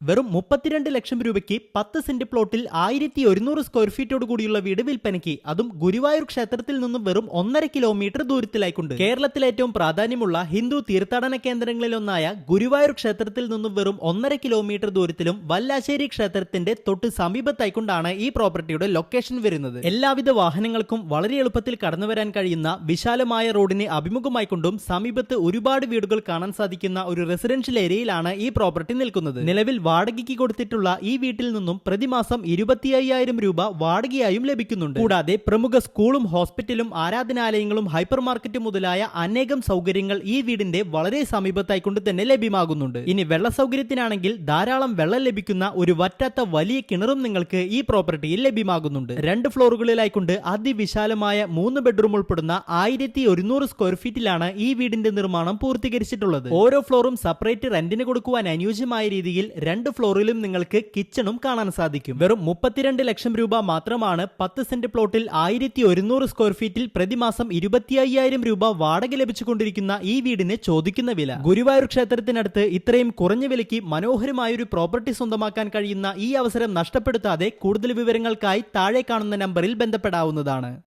വെറും മുപ്പത്തിരണ്ട് ലക്ഷം രൂപയ്ക്ക് പത്ത് സെന്റ് പ്ലോട്ടിൽ ആയിരത്തി ഒരുന്നൂറ് സ്ക്വയർ ഫീറ്റോട് കൂടിയുള്ള വീട് വിൽപ്പനയ്ക്ക് അതും ഗുരുവായൂർ ക്ഷേത്രത്തിൽ നിന്നും വെറും ഒന്നര കിലോമീറ്റർ ദൂരത്തിലായിക്കൊണ്ട്. കേരളത്തിലെ ഏറ്റവും പ്രാധാന്യമുള്ള ഹിന്ദു തീർത്ഥാടന കേന്ദ്രങ്ങളിലൊന്നായ ഗുരുവായൂർ ക്ഷേത്രത്തിൽ നിന്നും വെറും ഒന്നര കിലോമീറ്റർ ദൂരത്തിലും വല്ലാശ്ശേരി ക്ഷേത്രത്തിന്റെ തൊട്ട് സമീപത്തായിക്കൊണ്ടാണ് ഈ പ്രോപ്പർട്ടിയുടെ ലൊക്കേഷൻ വരുന്നത്. എല്ലാവിധ വാഹനങ്ങൾക്കും വളരെ എളുപ്പത്തിൽ കടന്നു വരാൻ കഴിയുന്ന വിശാലമായ റോഡിന് അഭിമുഖമായിക്കൊണ്ടും സമീപത്ത് ഒരുപാട് വീടുകൾ കാണാൻ സാധിക്കുന്ന ഒരു റെസിഡൻഷ്യൽ ഏരിയയിലാണ് ഈ പ്രോപ്പർട്ടി നിൽക്കുന്നത്. നിലവിൽ വാടകയ്ക്ക് കൊടുത്തിട്ടുള്ള ഈ വീട്ടിൽ നിന്നും പ്രതിമാസം ഇരുപത്തി അയ്യായിരം രൂപ വാടകയായും ലഭിക്കുന്നുണ്ട്. കൂടാതെ പ്രമുഖ സ്കൂളും ഹോസ്പിറ്റലും ആരാധനാലയങ്ങളും ഹൈപ്പർ മാർക്കറ്റും മുതലായ അനേകം സൗകര്യങ്ങൾ ഈ വീടിന്റെ വളരെ സമീപത്തായി കൊണ്ട് തന്നെ ലഭ്യമാകുന്നുണ്ട്. ഇനി വെള്ള സൗകര്യത്തിനാണെങ്കിൽ ധാരാളം വെള്ളം ലഭിക്കുന്ന ഒരു വറ്റാത്ത വലിയ കിണറും നിങ്ങൾക്ക് ഈ പ്രോപ്പർട്ടിയിൽ ലഭ്യമാകുന്നുണ്ട്. രണ്ട് ഫ്ലോറുകളിലായിക്കൊണ്ട് അതിവിശാലമായ മൂന്ന് ബെഡ്റൂം ഉൾപ്പെടുന്ന ആയിരത്തി ഒരുന്നൂറ് സ്ക്വയർ ഫീറ്റിലാണ് ഈ വീടിന്റെ നിർമ്മാണം പൂർത്തീകരിച്ചിട്ടുള്ളത്. ഓരോ ഫ്ലോറും സെപ്പറേറ്റ് റെന്റിന് കൊടുക്കുവാൻ അനുയോജ്യമായ രീതിയിൽ രണ്ട് ഫ്ലോറിലും നിങ്ങൾക്ക് കിച്ചണും കാണാൻ സാധിക്കും. വെറും മുപ്പത്തിരണ്ട് ലക്ഷം രൂപ മാത്രമാണ് പത്ത് സെന്റ് പ്ലോട്ടിൽ ആയിരത്തി ഒരുന്നൂറ് സ്ക്വയർ ഫീറ്റിൽ പ്രതിമാസം ഇരുപത്തി അയ്യായിരം രൂപ വാടക ലഭിച്ചുകൊണ്ടിരിക്കുന്ന ഈ വീടിന് ചോദിക്കുന്ന വില. ഗുരുവായൂർ ക്ഷേത്രത്തിനടുത്ത് ഇത്രയും കുറഞ്ഞ വിലയ്ക്ക് മനോഹരമായ ഒരു പ്രോപ്പർട്ടി സ്വന്തമാക്കാൻ കഴിയുന്ന ഈ അവസരം നഷ്ടപ്പെടുത്താതെ കൂടുതൽ വിവരങ്ങൾക്കായി താഴെ കാണുന്ന നമ്പറിൽ ബന്ധപ്പെടാവുന്നതാണ്.